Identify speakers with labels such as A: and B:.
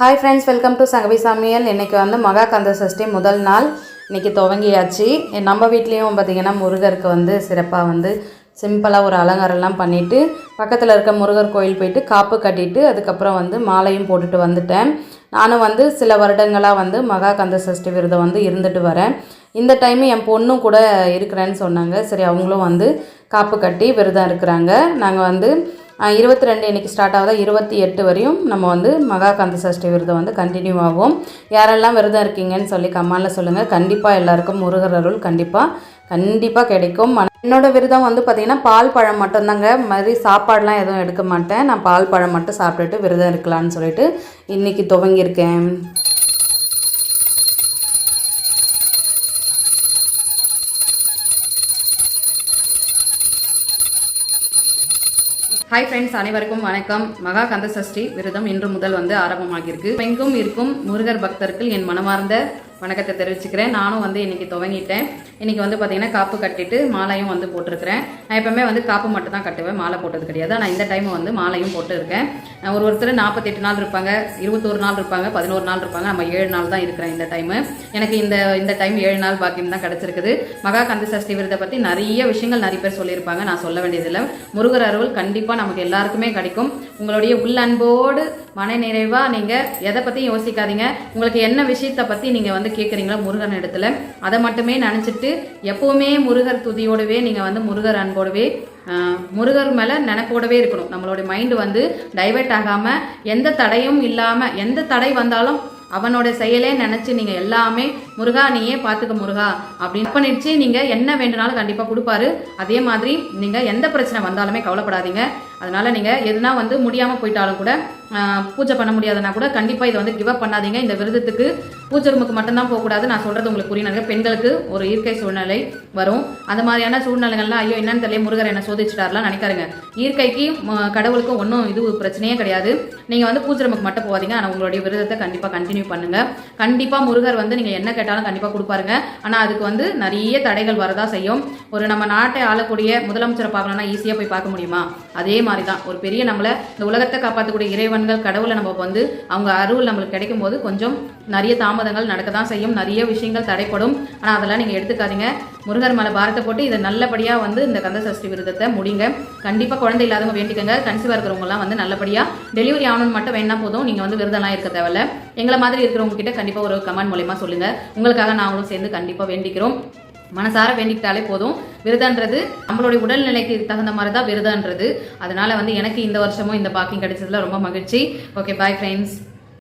A: Hi friends welcome to Sangavi Samayal. இன்றைக்கி வந்து மகா கந்த சஷ்டி முதல் நாள். இன்றைக்கி துவங்கியாச்சு. நம்ம வீட்லேயும் பார்த்திங்கன்னா முருகருக்கு வந்து சிறப்பாக வந்து சிம்பிளாக ஒரு அலங்காரம்லாம் பண்ணிவிட்டு பக்கத்தில் இருக்க முருகர் கோயில் போயிட்டு காப்பு கட்டிட்டு அதுக்கப்புறம் வந்து மாலையும் போட்டுட்டு வந்துட்டேன். நானும் வந்து சில வருடங்களாக வந்து மகா கந்த சஷ்டி விரதம் வந்து இருந்துட்டு வரேன். இந்த டைமு என் பொண்ணும் கூட இருக்கிறேன்னு சொன்னாங்க. சரி அவங்களும் வந்து காப்பு கட்டி விரதம் இருக்கிறாங்க. நாங்கள் வந்து இருபத்தி ரெண்டு இன்றைக்கி ஸ்டார்ட் ஆகுதா? இருபத்தி எட்டு வரையும் நம்ம வந்து மகா கந்த சஷ்டி விரதம் வந்து கண்டினியூ ஆகும். யாரெல்லாம் விரதம் இருக்கீங்கன்னு சொல்லி கம்மாலில் சொல்லுங்கள் கண்டிப்பாக எல்லாருக்கும் முருகர் அருள் கண்டிப்பாக கண்டிப்பாக கிடைக்கும். என்னோடய விரதம் வந்து பார்த்திங்கன்னா பால் பழம் மட்டும்தாங்க. மாதிரி சாப்பாடெலாம் எதுவும் எடுக்க மாட்டேன். நான் பால் பழம் மட்டும் சாப்பிட்டுட்டு விரதம் இருக்கலாம்னு சொல்லிட்டு இன்றைக்கி துவங்கியிருக்கேன். ஹாய் ஃப்ரெண்ட்ஸ் அனைவருக்கும் வணக்கம். மகா கந்த சஷ்டி விரதம் இன்று முதல் வந்து ஆரம்பமாகியிருக்கு. எங்கும் இருக்கும் முருகர் பக்தர்கள் என் மனமார்ந்த வணக்கத்தை தெரிவிச்சுக்கிறேன். நானும் வந்து இன்றைக்கி துவங்கிட்டேன். இன்றைக்கி வந்து பார்த்திங்கன்னா காப்பு கட்டிட்டு மாலையும் வந்து போட்டிருக்கிறேன். நான் எப்போவுமே வந்து காப்பு மட்டும் தான் கட்டுவேன். மாலை போட்டது கிடையாது. ஆனால் இந்த டைம் வந்து மாலையும் போட்டுருக்கேன். ஒரு ஒருத்தர் நாற்பத்தெட்டு நாள் இருப்பாங்க இருபத்தோரு நாள் இருப்பாங்க பதினோரு நாள் இருப்பாங்க. நம்ம ஏழு நாள் தான் இருக்கிறேன் இந்த டைமு எனக்கு இந்த இந்த டைம் ஏழு நாள் பாக்கியம் தான் கிடச்சிருக்குது. மகா கந்த சஷ்டி விரதை பற்றி நிறைய விஷயங்கள் நிறைய பேர் சொல்லியிருப்பாங்க. நான் சொல்ல வேண்டியதில்லை. முருகர் அருள் கண்டிப்பாக நமக்கு எல்லாருக்குமே கிடைக்கும். உங்களுடைய உள்ளன்போடு மன நிறைவாக நீங்கள் எதை பற்றியும் யோசிக்காதீங்க. உங்களுக்கு என்ன விஷயத்தை பற்றி நீங்கள் வந்து கேட்குறீங்களோ முருகன் இடத்துல? அதை மட்டுமே நினச்சிட்டு எப்போவுமே முருகர் துதியோடவே நீங்கள் வந்து முருகர் அன்போடவே முருகர் மேலே நினைப்போடவே இருக்கணும். நம்மளோட மைண்டு வந்து டைவெர்ட் ஆகாமல் எந்த தடையும் இல்லாமல் எந்த தடை வந்தாலும் அவனோட செயலே நினச்சி நீங்கள் எல்லாமே முருகா நீயே பார்த்துக்க முருகா அப்படின்னு பண்ணிடுச்சு நீங்கள் என்ன வேண்டுனாலும் கண்டிப்பாக கொடுப்பாரு. அதே மாதிரி நீங்கள் எந்த பிரச்சனை வந்தாலுமே கவலைப்படாதீங்க. அதனால் நீங்கள் எதுனா வந்து முடியாமல் போயிட்டாலும் கூட பூஜை பண்ண முடியாதுன்னா கூட கண்டிப்பாக இதை வந்து கிவ் அப் பண்ணாதீங்க. இந்த விரதத்துக்கு பூஜை ரூமுக்கு மட்டும்தான் போகக்கூடாது. நான் சொல்கிறது உங்களுக்கு புரியும் பெண்களுக்கு ஒரு இயற்கை சூழ்நிலை வரும். அந்த மாதிரியான சூழ்நிலைகள்லாம் ஐயோ என்னன்னு தெரியல முருகர் என்ன சோதிச்சிட்டார்லாம் நினைக்காருங்க இயற்கைக்கு கடவுளுக்கும் ஒன்றும் இது பிரச்சனையே கிடையாது. நீங்கள் வந்து பூஜை ரூமுக்கு மட்டும் போகாதீங்க. ஆனால் உங்களுடைய விரதத்தை கண்டிப்பாக கண்டினியூ பண்ணுங்கள் கண்டிப்பாக முருகர் வந்து நீங்கள் என்ன கேட்டாலும் கண்டிப்பாக கொடுப்பாருங்க. ஆனால் அதுக்கு வந்து நிறைய தடைகள் வரதா செய்யும். ஒரு நம்ம நாட்டை ஆளக்கூடிய முதலமைச்சரை பார்க்கணும்னா ஈஸியாக போய் பார்க்க முடியுமா? அதே மாதிரி தான் ஒரு பெரிய நம்மளை இந்த உலகத்தை காப்பாற்றக்கூடிய இறைவன்கள் கடவுளை நம்ம வந்து அவங்க அருள் நம்மளுக்கு கிடைக்கும் போது கொஞ்சம் நிறைய தாமதங்கள் நடக்க தான் செய்யும். நிறைய விஷயங்கள் தடைப்படும். ஆனால் அதெல்லாம் நீங்கள் எடுத்துக்காதீங்க. முருகர் மலை பாரத்தை போட்டு இதை நல்லபடியாக வந்து இந்த கந்த சஷ்டி விரதத்தை முடிங்க. கண்டிப்பாக குழந்தை இல்லாதவங்க வேண்டிக்கங்க. கன்சீவாக இருக்கிறவங்கலாம் வந்து நல்லபடியாக டெலிவரி ஆகணும்னு மட்டும் வேணா போதும். நீங்கள் வந்து விரதம்லாம் இருக்க தேவையில்ல. எங்களை மாதிரி இருக்கிறவங்க கிட்ட கண்டிப்பாக ஒரு கமெண்ட் மூலயமா சொல்லுங்கள் உங்களுக்காக நாங்களும் சேர்ந்து கண்டிப்பாக வேண்டிக்கிறோம். மனசார வேண்டிக்கிட்டாலே போதும். விருதன்றது நம்மளுடைய உடல்நிலைக்கு தகுந்த மாதிரி தான் விருதன்றது. அதனால வந்து எனக்கு இந்த வருஷமும் இந்த பாக்கிங் கிடைச்சதுல ரொம்ப மகிழ்ச்சி. Okay bye friends